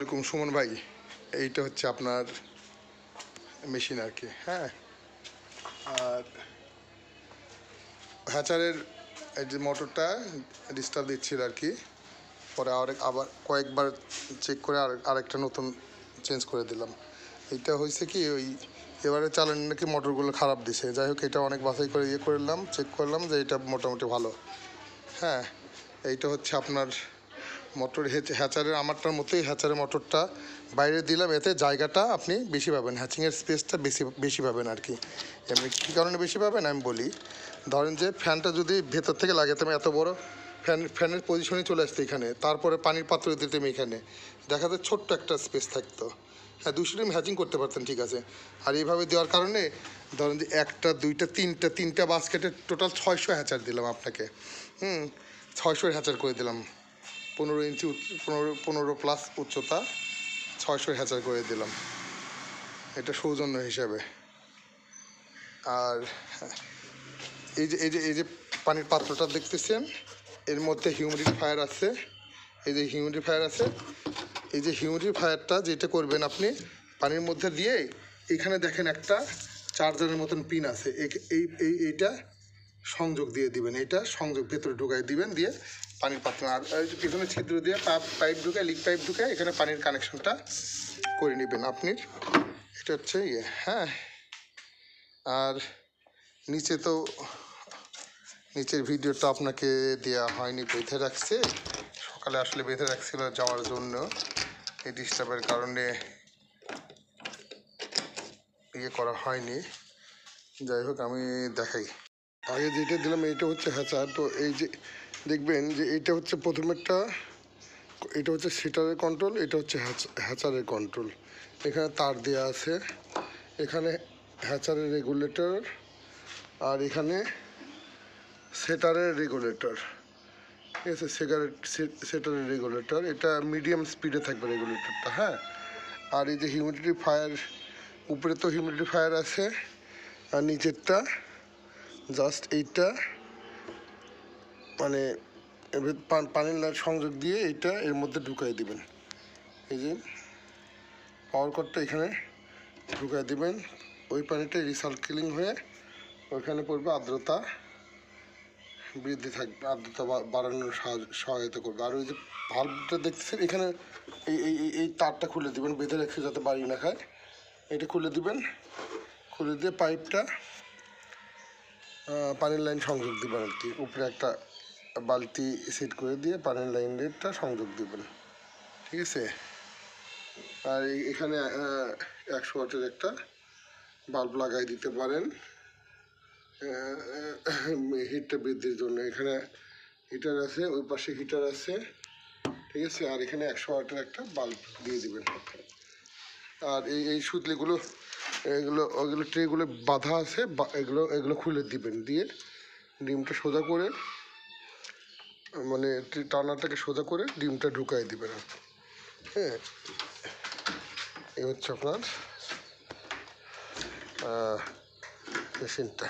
এরকম সুমন ভাই। এইটা হচ্ছে আপনার মেশিন আর কি হ্যাঁ? আর হ্যাচারের যে মোটরটা ডিস্টার্ব দিচ্ছিল আর কি, পরে আরেক, আবার কয়েকবার চেক করে আর আরেকটা নতুন চেঞ্জ করে দিলাম। এইটা হয়েছে কি, ওই এবারে চালানি নাকি মোটরগুলো খারাপ দিছে। যাই হোক, এটা অনেক বাছাই করে ইয়ে করলাম চেক করলাম যে এটা মোটামুটি ভালো। হ্যাঁ এইটা হচ্ছে আপনার মোটর হ্যাচারের আমারটার মতোই হ্যাচারের মোটরটা বাইরে দিলাম, এতে জায়গাটা আপনি বেশি পাবেন, হ্যাচিংয়ের স্পেসটা বেশি বেশি পাবেন আর কি। এমনি কী কারণে বেশি পাবেন? আমি বলি, ধরেন যে ফ্যানটা যদি ভেতর থেকে লাগে লাগাতাম এত বড় ফ্যান, ফ্যানের পজিশনে চলে আসতো এখানে, তারপরে পানির পাত্র দিতাম এখানে। দেখা যায় ছোট্ট একটা স্পেস থাকতো। হ্যাঁ দুশো ডিম হ্যাচিং করতে পারতেন ঠিক আছে। আর এইভাবে দেওয়ার কারণে, ধরেন যে একটা, দুইটা, তিনটা তিনটা বাস্কেটের টোটাল ছয়শো হ্যাচার দিলাম আপনাকে। হুম, ছয়শো হ্যাচার করে দিলাম। পনেরো ইঞ্চি পনেরো পনেরো প্লাস উচ্চতা ছয়শো হ্যাচার করে দিলাম। এটা সৌজন্য হিসাবে। আর এই যে এই যে এই যে পানির পাত্রটা দেখতেছেন, এর মধ্যে হিউমিডিফায়ার আছে। এই যে হিউমিডিফায়ার আছে, এই যে হিউমিডিফায়ারটা যেটা করবেন আপনি, পানির মধ্যে দিয়ে এখানে দেখেন একটা চার্জারের মতন পিন আছে। এই এইটা সংযোগ দিয়ে দিবেন এটা সংযোগ ভেতরে ঢুকাই দিবেন, দিয়ে পানির পাত্র। আর পিছনে ছিদ্র দিয়ে পাইপ পাইপ ঢুকে, লিক পাইপ ঢুকে এখানে পানির কানেকশনটা করে নেবেন আপনি। এটা হচ্ছে ইয়ে হ্যাঁ। আর নিচে তো, নিচের ভিডিওটা আপনাকে দেওয়া হয়নি, বেঁধে রাখছে। সকালে আসলে বেঁধে রাখছিল যাওয়ার জন্য। এই ডিস্টার্বের কারণে ইয়ে করা হয়নি। যাই হোক, আমি দেখাই। আগে যেটা দিলাম, এইটা হচ্ছে হ্যাচার। তো এই যে দেখবেন যে এটা হচ্ছে প্রথমেরটা, এটা হচ্ছে সিটারের কন্ট্রোল এটা হচ্ছে হ্যাচ- হ্যাচারের কন্ট্রোল এখানে তার দেওয়া আছে, এখানে হ্যাচারের রেগুলেটর আর এখানে সেটারের রেগুলেটর ঠিক আছে, সেগারেট সেটারের রেগুলেটর এটা মিডিয়াম স্পিডে থাকবে রেগুলেটরটা হ্যাঁ? আর এই যে হিউমিডিটি ফায়ার উপরে তো হিউমিডিটি ফায়ার আছে, আর নিচেরটা জাস্ট এইটা। মানে পানির লাইট সংযোগ দিয়ে এইটা এর মধ্যে ঢুকাই দিবেন। এই যে পাওয়ার কটটা এখানে ঢুকাই দিবেন। ওই পানিটা রিসাইক্লিং হয়ে ওইখানে পড়বে আর্দ্রতা বৃদ্ধি থাকবে, আর্দ্রতা বাড়ানোর সহায়তা করবে। আর ওই যে ভাল্বটা দেখতেছেন, এখানে এই এই, এই- এই তারটা খুলে দিবেন, বেঁধে রেখে যাতে বাড়ি না খায়। এটা খুলে দিবেন, খুলে দিয়ে পাইপটা পানির লাইন সংযোগ দিবেন আর কি। উপরে একটা বালতি সেট করে দিয়ে পানির রেটটা সংযোগ দিবেন। ঠিক আছে? আর এখানে একশো ওয়াটের একটা বাল্ব লাগাই দিতে পারেন। হিটটা বৃদ্ধির জন্য। এখানে হিটার আছে, ওই পাশে হিটার আছে। ঠিক আছে? আর এখানে একশো ওয়াটের একটা বাল্ব দিয়ে দিবেন। আর এই এই সুতলিগুলো, এগুলো, ওগুলো ট্রেগুলো বাঁধা আছে এগুলো এগুলো খুলে দিবেন। দিয়ে ডিমটা সোজা করে মানে টানাটাকে সোজা করে ডিমটা ঢুকাই দিবেন হ্যাঁ। এই হচ্ছে আপনার মেশিনটা।